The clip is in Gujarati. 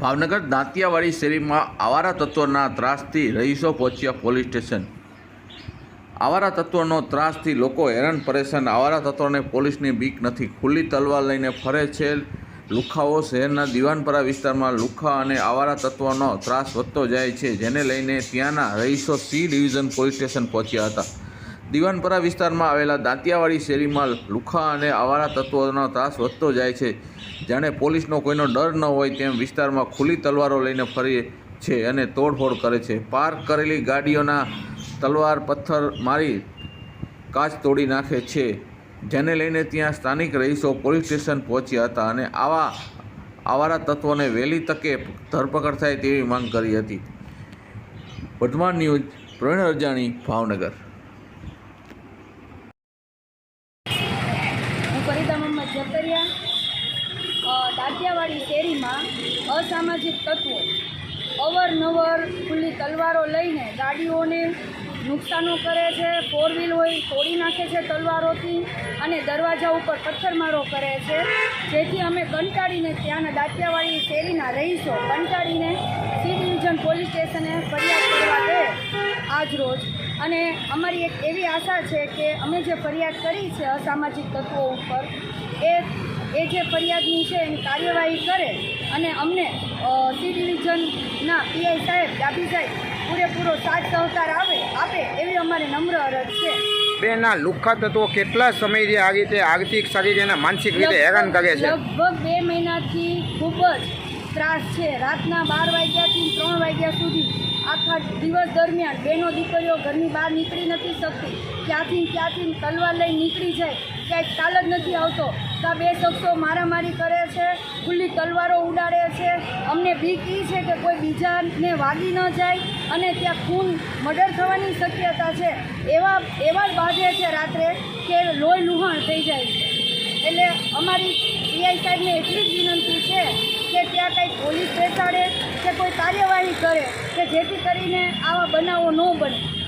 ભાવનગર દાંતિયાવાડી શેરીમાં આવારા તત્વોના ત્રાસથી રહીશો પહોંચ્યા પોલીસ સ્ટેશન. આવારા તત્વોનો ત્રાસથી લોકો હેરાન પરેશાન. આવારા તત્વોને પોલીસની બીક નથી. ખુલ્લી તલવાર લઈને ફરે છે લુખાઓ. શહેરના દિવાનપરા વિસ્તારમાં લુખા અને આવારા તત્વોનો ત્રાસ વધતો જાય છે. જેને લઈને ત્યાંના રહીશો સી ડિવિઝન પોલીસ સ્ટેશન પહોંચ્યા હતા. દિવાનપરા વિસ્તારમાં આવેલા દાંતિયાવાડી શેરીમાં લુખા અને આવારા તત્વોનો ત્રાસ વધતો જાય છે. જાણે પોલીસનો કોઈનો ડર ન હોય તેમ વિસ્તારમાં ખુલ્લી તલવારો લઈને ફરે છે અને તોડફોડ કરે છે. પાર્ક કરેલી ગાડીઓના તલવાર, પથ્થર મારી કાચ તોડી નાખે છે. જેને લઈને ત્યાં સ્થાનિક રહીશો પોલીસ સ્ટેશન પહોંચ્યા હતા અને આવા આવારા તત્વોને વહેલી તકે ધરપકડ થાય તેવી માંગ કરી હતી. વર્ધમાન ન્યૂઝ પ્રવીણ અરજાણી ભાવનગર. જકરિયા દાંતિયાવાડી શેરીમાં અસામાજિક તત્વો અવરનવર ખુલ્લી તલવારો લઈને ગાડીઓને નુકસાનો કરે છે ફોર વ્હીલ હોય તોડી નાખે છે તલવારોથી અને દરવાજા ઉપર પથ્થરમારો કરે છે. જેથી અમે કંટાળીને ત્યાંના દાંતિયાવાડી શેરીના રહીશો કંટાળીને સી ડિવિઝન પોલીસ સ્ટેશને ફરિયાદ કરવા દે. આજ રોજ અને અમારી એક એવી આશા છે કે અમે જે ફરિયાદ કરી છે અસામાજિક તત્વો ઉપર એ એ જે ફરિયાદની છે એની કાર્યવાહી કરે અને અમને સી ડિવિઝનના પીઆઈ સાહેબ ડાબી સાહેબ પૂરેપૂરો સાથ સહકાર આવે આપે એવી અમારે નમ્ર અરજ છે. બેન આ લુખ્ખા તત્વો કેટલા સમયથી આ રીતે આર્થિક શારીરિક માનસિક રીતે હેરાન કરે છે? લગભગ બે મહિનાથી ખૂબ જ ત્રાસ છે. રાતના બાર વાગ્યાથી ત્રણ વાગ્યા સુધી આખા દિવસ દરમિયાન બેનો દીકરીઓ ઘરની બહાર નીકળી નથી શકતી. ક્યાંથી ક્યાંથી તલવાર લઈ નીકળી જાય, ક્યાંય ખ્યાલ જ નથી આવતો તો બે શખ્સો મારામારી કરે છે, ખુલ્લી તલવારો ઉડાડે છે. અમને બીક એ છે કે કોઈ બીજાને વાગી ન જાય અને ત્યાં ખૂન, મર્ડર થવાની શક્યતા છે. એવા એવા જ બાજે છે રાત્રે કે લોહી લુહાણ થઈ જાય છે. એટલે અમારી પીઆઈ સાહેબને એટલી જ વિનંતી છે કે ત્યાં કંઈક પોલીસ બેસાડે કે કોઈ કાર્યવાહી કરે કે જેથી કરીને આવા બનાવો ન બને.